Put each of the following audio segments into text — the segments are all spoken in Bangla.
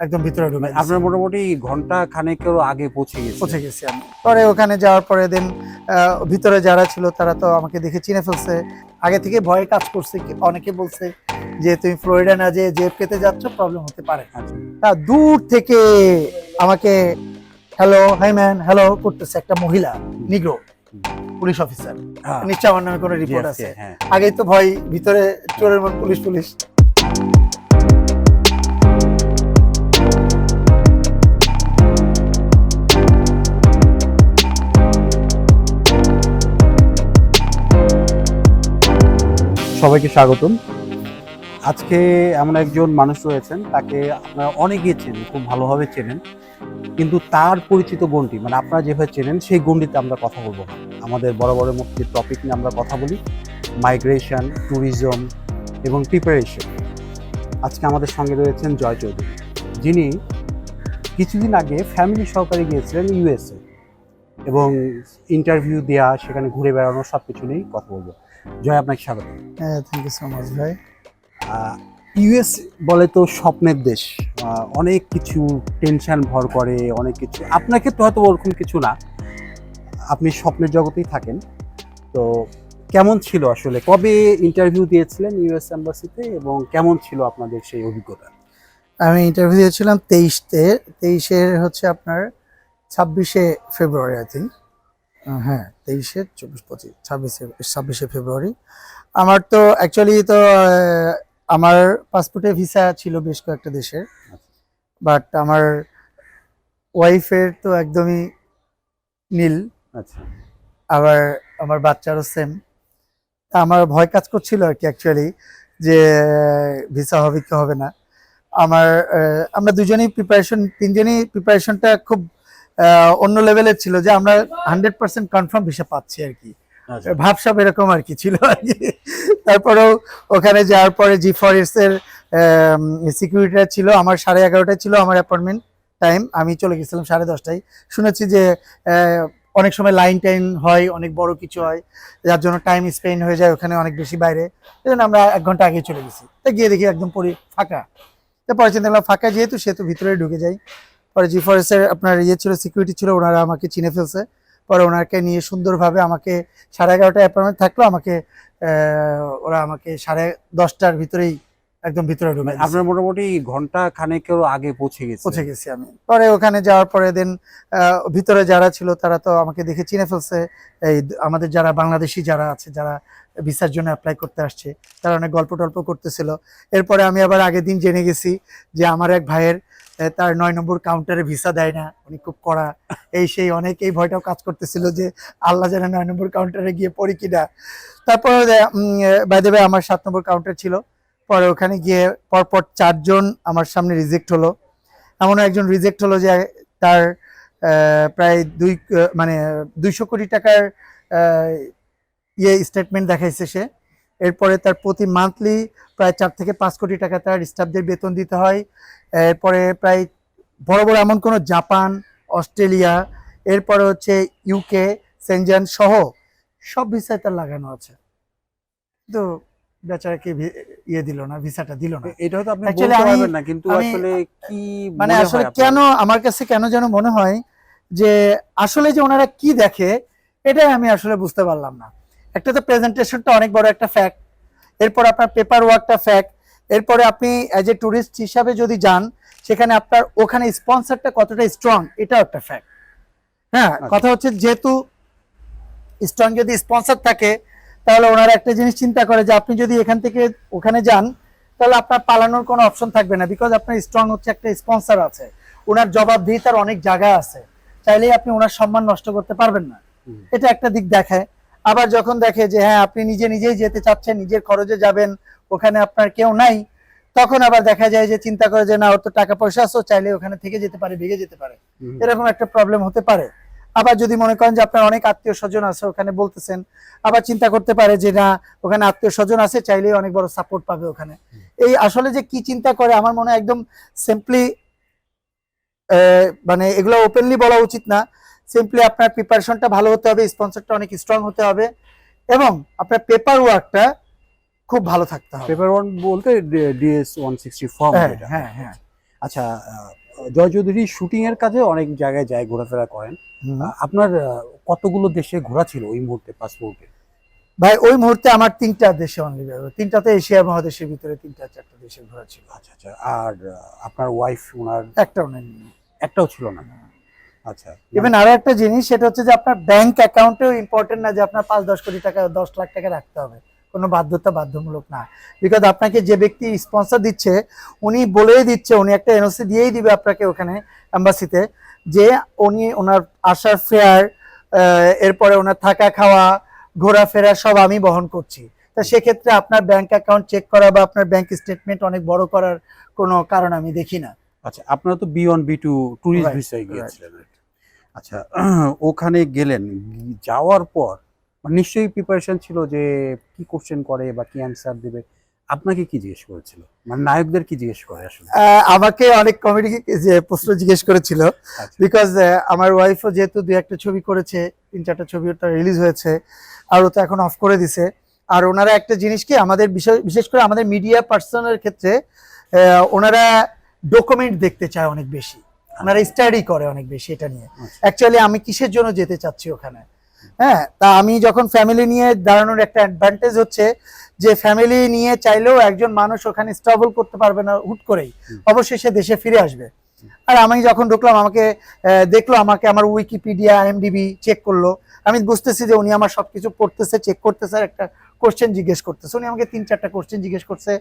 একদম ভিতরে ঢুকে আপনার মোটামুটি ঘণ্টা খানেকেরও আগে পৌঁছে গেছে। পৌঁছে গেছি আমি। পরে ওখানে যাওয়ার পরে দেন ভিতরে যারা ছিল তারা তো আমাকে দেখে চিনে ফেলছে। আগে থেকে ভয়ে কাজ করছে অনেকে বলছে যে তুমি ফ্লোরিডা না যে জেব পেতে যাচ্ছ প্রবলেম হতে পারে। আচ্ছা। তা দূর থেকে আমাকে হ্যালো হাই ম্যান হ্যালো করতেছে একটা মহিলা নিগ্রো পুলিশ অফিসার নিশ্চয় আমার নামে কোনো রিপোর্ট আছে, আছে। হ্যাঁ। আগেই তো ভয় ভিতরে চোরের মন পুলিশ পুলিশ সবাইকে স্বাগতম। আজকে এমন একজন মানুষ রয়েছেন, তাকে আপনারা অনেকেই চেনেন, খুব ভালোভাবে চেনেন। কিন্তু তার পরিচিত গণ্ডি মানে আপনারা যেভাবে চেনেন, সেই গণ্ডিতে আমরা কথা বলব না। আমাদের বড় বড় মধ্যে টপিক নিয়ে আমরা কথা বলি মাইগ্রেশন ট্যুরিজম এবং প্রিপারেশন আজকে আমাদের সঙ্গে রয়েছেন জয় চৌধুরী। যিনি কিছুদিন আগে ফ্যামিলি সহকারে গিয়েছিলেন ইউএসএ এবং ইন্টারভিউ দেওয়া সেখানে ঘুরে বেড়ানো সব কিছু নিয়েই কথা বলব। জয় আপনাকে স্বাগত। হ্যাঁ থ্যাংক ইউ সো মাচ ভাই। ইউএস বলে তো স্বপ্নের দেশ অনেক কিছু টেনশন ভর করে অনেক কিছু। আপনাকে তো হয়তো ওরকম কিছু না। আপনি স্বপ্নের জগতেই থাকেন। তো কেমন ছিল আসলে? কবে ইন্টারভিউ দিয়েছিলেন ইউএস এম্বাসিতে এবং কেমন ছিল আপনাদের সেই অভিজ্ঞতা? আমি ইন্টারভিউ দিয়েছিলাম তেইশতে তেইশের হচ্ছে আপনার ছাব্বিশে ফেব্রুয়ারি আই থিঙ্ক হ্যাঁ। তেইশে চব্বিশ পঁচিশ ছাব্বিশে ছাব্বিশে ফেব্রুয়ারি। আমার তো অ্যাকচুয়ালি তো আমার পাসপোর্টে ভিসা ছিল বেশ কয়েকটা দেশের। বাট আমার ওয়াইফের তো একদমই নীল। আচ্ছা। আবার আমার বাচ্চারও সেম আমার ভয় কাজ করছিল আর কি অ্যাকচুয়ালি যে ভিসা হবে কি হবে না। আমার আমরা দুজনেই প্রিপারেশন তিনজনই প্রিপারেশনটা খুব অন্য লেভেলের ছিল যে আমরা হান্ড্রেড পার্সেন্ট কনফার্ম ভিসা পাচ্ছি আর কি। আচ্ছা। ভাবসাব এরকম আর কি ছিল আর কি। তারপরেও ওখানে যাওয়ার পরে জি ফরেস্ট এর সিকিউরিটিটা ছিল আমার সাড়ে এগারোটায় ছিল আমার অ্যাপয়েন্টমেন্ট টাইম আমি চলে গেছিলাম সাড়ে দশটায়। শুনেছি যে অনেক সময় লাইন টাইন হয় অনেক বড় কিছু হয় যার জন্য টাইম স্পেন্ড হয়ে যায় ওখানে অনেক বেশি বাইরে। এই জন্য আমরা এক ঘণ্টা আগে চলে গেছি। তা গিয়ে দেখি একদম পরি ফাঁকা। তো পরে চিন্তা করলাম ফাঁকা যেহেতু সেহেতু ভিতরে ঢুকে যাই। পরে জি ফরেস্টের আপনার ইয়ে ছিল সিকিউরিটি ছিল ওনারা আমাকে চিনে ফেলছে। পরে ওনাকে নিয়ে সুন্দরভাবে আমাকে সাড়ে এগারোটা অ্যাপয়েন্টমেন্ট থাকল আমাকে ওরা আমাকে সাড়ে দশটার ভিতরেই একদম ভিতরে ঢুকে আপনার মোটামুটি ঘণ্টা খানেকেরও আগে পৌঁছে গেছে। পৌঁছে গেছি আমি। পরে ওখানে যাওয়ার পরে দেন ভিতরে যারা ছিল তারা তো আমাকে দেখে চিনে ফেলছে। এই আমাদের যারা বাংলাদেশি যারা আছে যারা ভিসার জন্য অ্যাপ্লাই করতে আসছে তারা অনেক গল্প টল্প করতেছিল। এরপরে আমি আবার আগের দিন জেনে গেছি যে আমার এক ভাইয়ের তার নয় নম্বর কাউন্টারে ভিসা দেয় না, উনি খুব কড়া। এই সেই অনেক, এই ভয়টাও কাজ করতেছিল যে আল্লাহ জানে নয় নম্বর কাউন্টারে গিয়ে পড়ি কিনা তারপরে বাই দেবে আমার সাত নম্বর কাউন্টার ছিল। পরে ওখানে গিয়ে পরপর চারজন আমার সামনে রিজেক্ট হলো। এমন একজন রিজেক্ট হলো যে তার প্রায় দুই মানে দুইশো কোটি টাকার ইয়ে স্টেটমেন্ট দেখাইছে সে। এরপরে তার প্রতি মান্থলি প্রায় চার থেকে পাঁচ কোটি টাকা তার স্টাফদের বেতন দিতে হয়। এরপরে প্রায় বড় বড় এমন কোনো জাপান অস্ট্রেলিয়া এরপরে হচ্ছে ইউকে সেনজান সহ সব ভিসায় তার লাগানো আছে। তো বেচারাকে ভি- ইয়ে দিল না ভিসাটা দিল না। এটা হয়তো আপনি বলতে পারবেন না কিন্তু আসলে কি মানে আসলে কেন আমার কাছে কেন যেন মনে হয় যে আসলে যে ওনারা কি দেখে এটাই আমি আসলে বুঝতে পারলাম না। একটা তো প্রেজেন্টেশনটা অনেক বড় একটা ফ্যাক্ট এরপর আপনার পেপার ওয়ার্কটা ফ্যাক্ট এরপরে আপনি অ্যাজ এ ট্যুরিস্ট হিসাবে যদি যান সেখানে আপনার ওখানে স্পন্সরটা কতটা স্ট্রং এটাও একটা ফ্যাক্ট হ্যাঁ আচ্ছা। কথা হচ্ছে যেহেতু স্ট্রং যদি স্পন্সর থাকে তাহলে ওনারা একটা জিনিস চিন্তা করে যে আপনি যদি এখান থেকে ওখানে যান তাহলে আপনার পালানোর কোনো অপশন থাকবে না বিকজ আপনার স্ট্রং হচ্ছে একটা স্পন্সর আছে। ওনার জবাবদিহিতার অনেক জায়গা আছে চাইলেই আপনি ওনার সম্মান নষ্ট করতে পারবেন না। এটা একটা দিক দেখায়। আবার যখন দেখে যে হ্যাঁ আপনি নিজে নিজেই যেতে চাচ্ছেন নিজের খরচে যাবেন ওখানে আপনার কেউ নাই তখন আবার দেখা যায় যে চিন্তা করে যে না ওর তো টাকা পয়সা আছে চাইলে ওখানে থেকে যেতে পারে ভেগে যেতে পারে। এরকম একটা প্রবলেম হতে পারে। আবার যদি মনে করেন যে আপনার অনেক আত্মীয় স্বজন আছে ওখানে বলতেছেন আবার চিন্তা করতে পারে যে না ওখানে আত্মীয় স্বজন আছে চাইলেই অনেক বড় সাপোর্ট পাবে ওখানে। এই আসলে যে কি চিন্তা করে আমার মনে হয় একদম সিম্পলি মানে এগুলো ওপেনলি বলা উচিত না। সিম্পলি আপনার প্রিপারেশনটা ভালো হতে হবে স্পন্সরটা অনেক স্ট্রং হতে হবে এবং আপনার পেপার ওয়ার্কটা খুব ভালো থাকতে হবে। পেপার ওয়ার্ক বলতে ডিএস ওয়ান সিক্সটি ফর্ম হ্যাঁ হ্যাঁ হ্যাঁ। আচ্ছা জয় চৌধুরী শুটিং এর কাজে অনেক জায়গায় যায় ঘোরাফেরা করেন। আপনার কতগুলো দেশে ঘোরা ছিল ওই মুহূর্তে পাসপোর্টে ভাই ওই মুহূর্তে আমার তিনটা দেশে অনলি তিনটাতে এশিয়া মহাদেশের ভিতরে তিনটা চারটা দেশে ঘোরা ছিল। আচ্ছা আচ্ছা। আর আপনার ওয়াইফ ওনার একটাও নেননি। একটাও ছিল না। আচ্ছা। ইভেন আরও একটা জিনিস সেটা হচ্ছে যে আপনার ব্যাংক অ্যাকাউন্টেও ইম্পর্টেন্ট না যে আপনার পাঁচ দশ কোটি টাকা দশ লাখ টাকা রাখতে হবে। কোনো বাধ্যতা বাধ্যমূলক না। বিকজ আপনাকে যে ব্যক্তি স্পন্সর দিচ্ছে উনি বলেই দিচ্ছে উনি একটা এনওসি দিয়েই দিবে আপনাকে ওখানে অ্যাম্বাসিতে যে উনি ওনার আসার ফেয়ার এরপরে ওনার থাকা খাওয়া ঘোরাফেরা সব আমি বহন করছি। তা সেক্ষেত্রে আপনার ব্যাংক অ্যাকাউন্ট চেক করা বা আপনার ব্যাংক স্টেটমেন্ট অনেক বড় করার কোনো কারণ আমি দেখি না। আচ্ছা আপনারা তো B one B two tourist ভিসায় গিয়েছিলেন। আচ্ছা ওখানে গেলেন যাওয়ার পর মানে নিশ্চয়ই প্রিপারেশন ছিল যে কি কোশ্চেন করে বা কি অ্যান্সার দেবে। আপনাকে কি জিজ্ঞেস করেছিল? মানে নায়কদের কি জিজ্ঞেস করে আসলে? আমাকে অনেক কমেডি যে প্রশ্ন জিজ্ঞেস করেছিল। আচ্ছা। বিকজ আমার ওয়াইফও যেহেতু দুই একটা ছবি করেছে তিন চারটা ছবি ওটা রিলিজ হয়েছে আর ও তো এখন অফ করে দিছে। আর ওনারা একটা জিনিস কি আমাদের বিশেষ করে আমাদের মিডিয়া পার্সনের ক্ষেত্রে ওনারা ডকুমেন্ট দেখতে চায় অনেক বেশি। ওনারা স্টাডি করে অনেক বেশি এটা নিয়ে। আচ্ছা। অ্যাকচুয়ালি আমি কিসের জন্য যেতে চাচ্ছি ওখানে? হ্যাঁ তা আমি যখন ফ্যামিলি নিয়ে দাঁড়ানোর একটা অ্যাডভান্টেজ হচ্ছে যে ফ্যামিলি নিয়ে চাইলেও একজন মানুষ ওখানে স্ট্রাগল করতে পারবে না হুট করেই। অবশ্যই সে দেশে ফিরে আসবে। আর আমি যখন ঢুকলাম আমাকে দেখল আমাকে আমার উইকিপিডিয়া এমডিবি চেক করল। আমি বুঝতেছি যে উনি আমার সবকিছু পড়তেছে চেক করতেছে একটা কোশ্চেন জিজ্ঞেস করতেছে। উনি আমাকে তিন চারটা কোশ্চেন জিজ্ঞেস করছে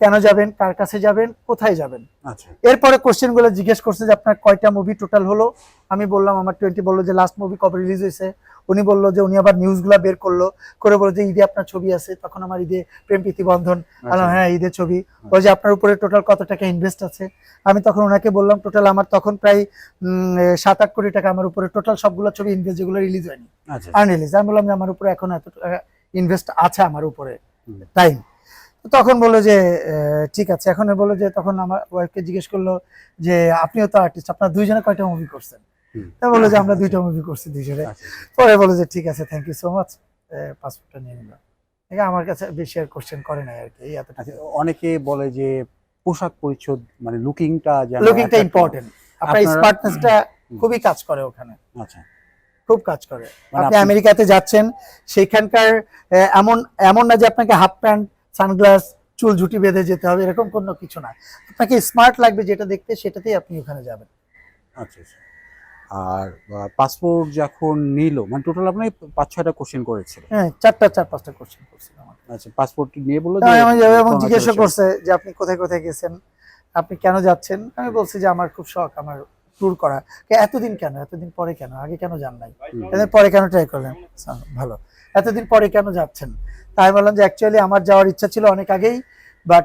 কেন যাবেন কার কাছে যাবেন কোথায় যাবেন? আচ্ছা। এরপরে কোশ্চেনগুলো জিজ্ঞেস করছে যে আপনার কয়টা মুভি টোটাল হলো? আমি বললাম আমার টোয়েন্টি বলল যে লাস্ট মুভি কবে রিলিজ হয়েছে? উনি বলল যে উনি আবার নিউজ নিউজগুলো বের করল। করে বলল যে ঈদে আপনার ছবি আছে। তখন আমার ঈদে প্রেম প্রীতি বন্ধন আচ্ছা। হ্যাঁ ঈদের ছবি। বলে যে আপনার উপরে টোটাল কত টাকা ইনভেস্ট আছে? আমি তখন ওনাকে বললাম টোটাল আমার তখন প্রায় সাত আট কোটি টাকা। আমার উপরে টোটাল সবগুলো ছবি ইনভেস্ট যেগুলো রিলিজ হয়নি। আচ্ছা। আনরিলিজ আমি বললাম যে আমার উপরে এখন এত টাকা ইনভেস্ট আছে আমার উপরে। টাইম তখন বলল যে ঠিক আছে। এখন বলল যে তখন আমার ওয়াইফকে জিজ্ঞেস করল যে আপনিও তো আর্টিস্ট আপনার দুইজনে কয়টা মুভি করছেন? তা বলল যে আমরা দুইটা মুভি করছি দুইজনে। আচ্ছা পরে বলল যে ঠিক আছে থ্যাংক ইউ সো মাচ পাসপোর্টটা নিয়ে নিলাম আমার কাছে বেশি আর কোশ্চেন করে নাই আর কি এই এতটা আচ্ছা অনেকে বলে যে পোশাক পরিচ্ছদ মানে লুকিংটা লুকিংটা ইম্পর্টেন্ট আপনার স্মার্টনেসটা খুবই কাজ করে ওখানে। আচ্ছা। খুব কাজ করে। মানে আপনি আমেরিকাতে যাচ্ছেন সেখানকার এমন এমন না যে আপনাকে হাফ প্যান্ট সানগ্লাস চুল ঝুটি বেঁধে যেতে হবে এরকম কোনো কিছু না। আপনাকে স্মার্ট লাগবে যেটা দেখতে সেটাতেই আপনি ওখানে যাবেন। আচ্ছা আচ্ছা। আর পাসপোর্ট যখন নিল মানে টোটাল আপনি পাঁচ ছয়টা কোশ্চেন করেছিল হ্যাঁ চারটা চার পাঁচটা কোশ্চেন করছিলাম আচ্ছা পাসপোর্ট নিয়ে বলল তাই আমি যাবে এবং জিজ্ঞাসা করছে যে আপনি কোথায় কোথায় গেছেন আপনি কেন যাচ্ছেন? আমি বলছি যে আমার খুব শখ আমার ট্যুর করা। এতদিন কেন? এতদিন পরে কেন? আগে কেন যান নাই? এতদিন পরে কেন ট্রাই করলেন? আচ্ছা, ভালো। এতদিন পরে কেন যাচ্ছেন? তাই বললাম যে অ্যাকচুয়ালি আমার যাওয়ার ইচ্ছা ছিল অনেক আগেই বাট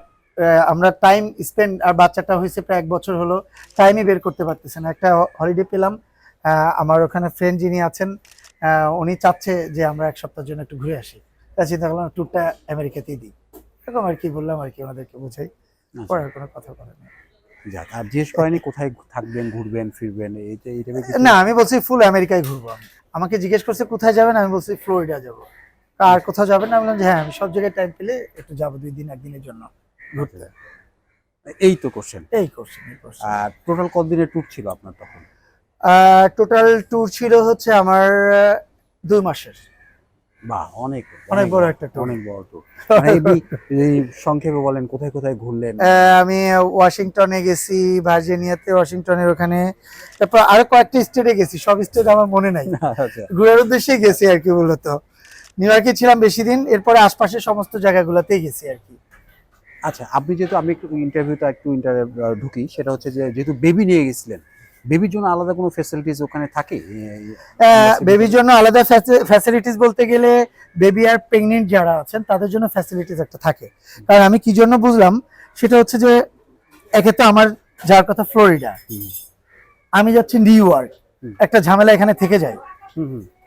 আমরা টাইম স্পেন্ড আর বাচ্চাটা হয়েছে প্রায় এক বছর হলো টাইমই বের করতে পারতেছে না। একটা হলিডে পেলাম আমার ওখানে ফ্রেন্ড যিনি আছেন উনি চাচ্ছে যে আমরা এক সপ্তাহের জন্য একটু ঘুরে আসি। তাই চিন্তা করলাম ট্যুরটা আমেরিকাতেই দিই। এরকম আর কি বললাম আর কি ওনাদেরকে বুঝাই। আচ্ছা, পরে কোনো কথা বলেন না। যাক আর জিজ্ঞেস করেনি কোথায় থাকবেন ঘুরবেন ফিরবেন এইটা এইটা না আমি বলছি ফুল আমেরিকায় ঘুরবো। আমাকে জিজ্ঞেস করছে কোথায় যাবেন? আমি বলছি ফ্লোরিডা যাব। আর কোথাও যাবেন না? বললাম যে হ্যাঁ আমি সব জায়গায় টাইম পেলে একটু যাব দুই দিন একদিনের জন্য ঘুরতে। এই তো কোশ্চেন এই করছি এই করছি আর টোটাল কতদিনের ট্যুর ছিল আপনার তখন? টোটাল ট্যুর ছিল হচ্ছে আমার দুই মাসের। বাহ অনেক অনেক বড় একটা। অনেক বড় ট্যুর সংক্ষেপে বলেন কোথায় কোথায় ঘুরলেন? আমি ওয়াশিংটনে গেছি ভার্জিনিয়াতে ওয়াশিংটনের ওখানে। তারপর আরও কয়েকটা স্টেটে গেছি সব স্টেট আমার মনে নাই। আচ্ছা। ঘোরার গেছি আর কি মূলত। নিউ ইয়র্কে ছিলাম বেশি দিন এরপরে আশপাশের সমস্ত জায়গাগুলোতেই গেছি আর কি। আচ্ছা আপনি যেহেতু আমি একটু ইন্টারভিউটা একটু ইন্টার ঢুকি সেটা হচ্ছে যে যেহেতু বেবি নিয়ে গেছিলেন বেবির জন্য আলাদা কোনো ফ্যাসিলিটিস ওখানে থাকে? বেবির জন্য আলাদা ফ্যাসিলিটিস বলতে গেলে বেবি আর প্রেগনেন্ট যারা আছেন তাদের জন্য ফ্যাসিলিটিস একটা থাকে। কারণ আমি কি জন্য বুঝলাম সেটা হচ্ছে যে একে আমার যার কথা ফ্লোরিডা। আমি যাচ্ছি নিউ ইয়র্ক। একটা ঝামেলা এখানে থেকে যায়।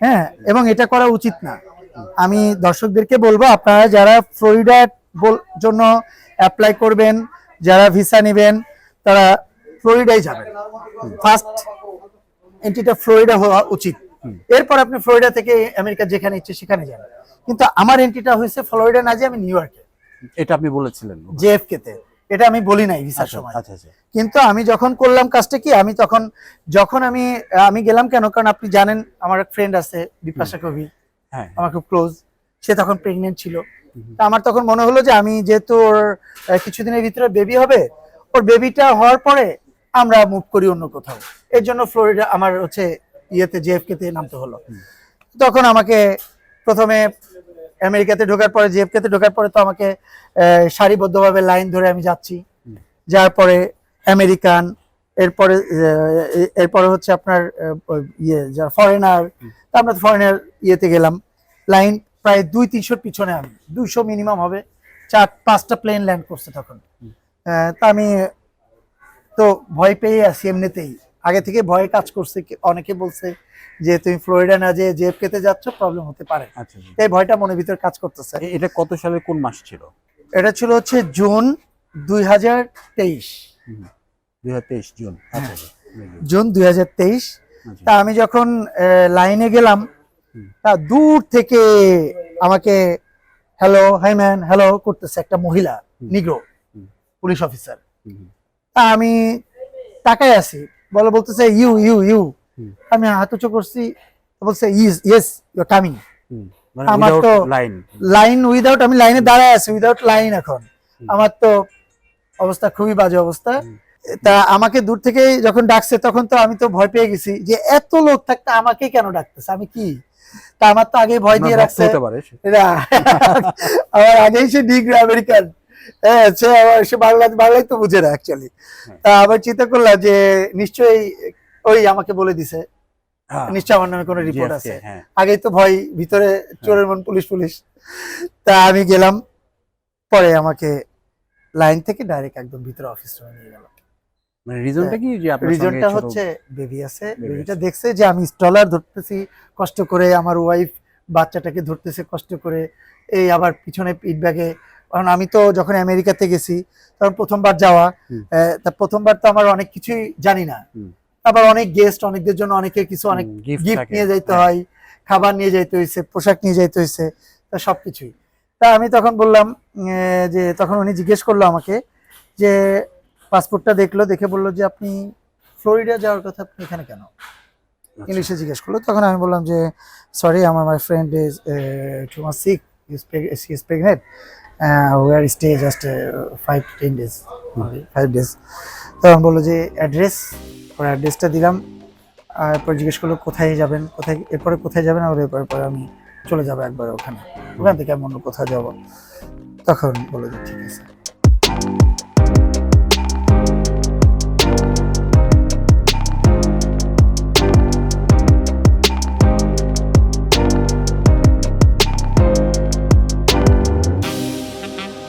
হ্যাঁ এবং এটা করা উচিত না। আমি দর্শকদেরকে বলব আপনারা যারা ফ্লোরিডার জন্য অ্যাপ্লাই করবেন যারা ভিসা নেবেন তারা ফ্লোরিডায় যাবেন। ফার্স্ট এন্ট্রিটা ফ্লোরিডা হওয়া উচিত। এরপর আপনি ফ্লোরিডা থেকে আমেরিকা যেখানে ইচ্ছে সেখানে যান। কিন্তু আমার এন্ট্রিটা হয়েছে ফ্লোরিডা না যে আমি নিউ ইয়র্কে। এটা আপনি বলেছিলেন। জেএফকে তে এটা আমি বলি নাই ভিসার আচ্ছা সময়। আচ্ছা আচ্ছা। কিন্তু আমি যখন করলাম কাজটা কি আমি তখন যখন আমি আমি গেলাম কেন? কারণ আপনি জানেন আমার এক ফ্রেন্ড আছে বিপাশা কবি। হ্যাঁ। আমার খুব ক্লোজ সে তখন প্রেগনেন্ট ছিল। তা আমার তখন মনে হলো যে আমি যেহেতু ওর কিছুদিনের ভিতরে বেবি হবে ওর বেবিটা হওয়ার পরে আমরা মুভ করি অন্য কোথাও। এর জন্য ফ্লোরিডা আমার হচ্ছে ইয়েতে জেএফকে তে নামতে হলো। তখন আমাকে প্রথমে আমেরিকাতে ঢোকার পরে জেএফকে তে ঢোকার পরে তো আমাকে সারিবদ্ধভাবে লাইন ধরে আমি যাচ্ছি। যার পরে আমেরিকান এরপরে এরপরে হচ্ছে আপনার ইয়ে যারা ফরেনার। আমরা ফরেনার ইয়েতে গেলাম। লাইন প্রায় দুই তিনশোর পিছনে আমি। দুইশো মিনিমাম হবে। চার পাঁচটা প্লেন ল্যান্ড করছে তখন। তা আমি তো ভয় পেয়ে আছি এমনিতেই। আগে থেকে ভয়ে কাজ করছে অনেকে বলছে যে তুমি ফ্লোরিডা না যে জেএফকে তে যাচ্ছ প্রবলেম হতে পারে। আচ্ছা আচ্ছা। এই ভয়টা মনের ভিতর কাজ করতেছে। এটা কত সালের কোন মাস ছিল? এটা ছিল হচ্ছে জুন দুই হাজার তেইশ। দুই হাজার তেইশ জুন। আচ্ছা জুন দুই হাজার তেইশ। তা আমি যখন লাইনে গেলাম তা দূর থেকে আমাকে হ্যালো হাই ম্যান হ্যালো করতেছে একটা মহিলা। Negro police officer. তা আমি তাকাই আছি। বলে বলতেছে ইউ ইউ ইউ আমি হাত উঁচু করছি বলছে ইস ইয়েস ইউ কামিং আমার তো- লাইন লাইন উইদাউট আমি লাইনে দাঁড়ায় আছি উইদাউট লাইন এখন। আমার তো অবস্থা খুবই বাজে অবস্থা। তা আমাকে দূর থেকে যখন ডাকছে তখন তো আমি তো ভয় পেয়ে গেছি যে এত লোক থাকতে আমাকে কেন ডাকতেছে? আমি কি? তা আমার তো আগে ভয় দিয়ে রাখছে। আমার আগেই সে ডিগ্রি আমেরিকান। হ্যাঁ সে সে বাংলা বাংলাই তো বুঝে না অ্যাকচুয়ালি হ্যাঁ। তা আবার চিন্তা করলাম যে নিশ্চয়ই ওই আমাকে বলে দিছে। হ্যাঁ, নিশ্চয়ই আমার নামে কোনো রিপোর্ট আছে। হ্যাঁ। আগেই তো ভয় ভিতরে চোরের মন পুলিশ পুলিশ। তা আমি গেলাম পরে আমাকে লাইন থেকে ডাইরেক্ট একদম ভিতরে অফিস রুমে নিয়ে গেল। মানে রিজনটা কি যে আপনার রিজনটা হচ্ছে বেবি আছে। বেবিটা দেখছে যে আমি স্টলার ধরতেছি কষ্ট করে আমার ওয়াইফ বাচ্চাটাকে ধরতেছে কষ্ট করে। এই আবার পিছনে পিট ব্যাগে কারণ আমি তো যখন আমেরিকাতে গেছি তখন প্রথমবার যাওয়া তা প্রথমবার তো আমার অনেক কিছুই জানি না। আবার অনেক গেস্ট অনেকদের জন্য অনেকের কিছু অনেক গিফট নিয়ে যাইতে হ্যাঁ। হয় খাবার নিয়ে যাইতে হয়েছে পোশাক নিয়ে যাইতে হয়েছে তা সবকিছুই। তা আমি তখন বললাম যে তখন উনি জিজ্ঞেস করল আমাকে যে পাসপোর্টটা দেখল দেখে বলল যে আপনি ফ্লোরিডা যাওয়ার কথা আপনি এখানে কেন? আচ্ছা। ইংলিশে জিজ্ঞেস করল তখন আমি বললাম যে সরি আমার মাই ফ্রেন্ড ইজ টু মাস sick is pregnant R stay just five ten days five days তখন বলল যে অ্যাড্রেস ওর অ্যাড্রেসটা দিলাম। এরপর জিজ্ঞেস করল, কোথায় যাবেন? কোথায়, এরপরে কোথায় যাবেন? আর এরপর পরে আমি চলে যাব একবার ওখানে। ওখান থেকে আমি অন্য কোথাও যাব। তখন বলল যে, ঠিক আছে।